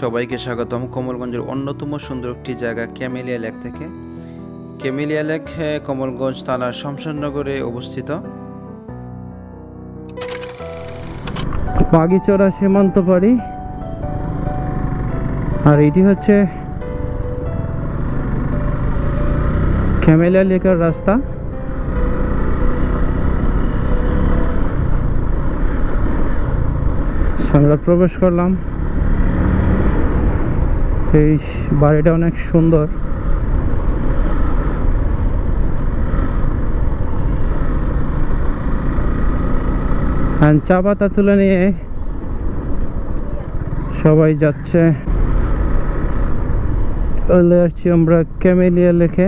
সবাইকে স্বাগতম কমলগঞ্জের অন্যতম সুন্দর একটি জায়গা ক্যামেলিয়া লেক থেকে। ক্যামেলিয়া লেক কমলগঞ্জ থানার শমশাননগরে অবস্থিত। বাগিচড়া সীমান্ত পাড়ি। আর এটি হচ্ছে ক্যামেলিয়া লেকের রাস্তা। আমরা প্রবেশ করলাম। এই বাড়িটা অনেক সুন্দর। চা পাতা তুলে নিয়ে সবাই যাচ্ছে। চলে আসছি আমরা ক্যামেলিয়া লেখে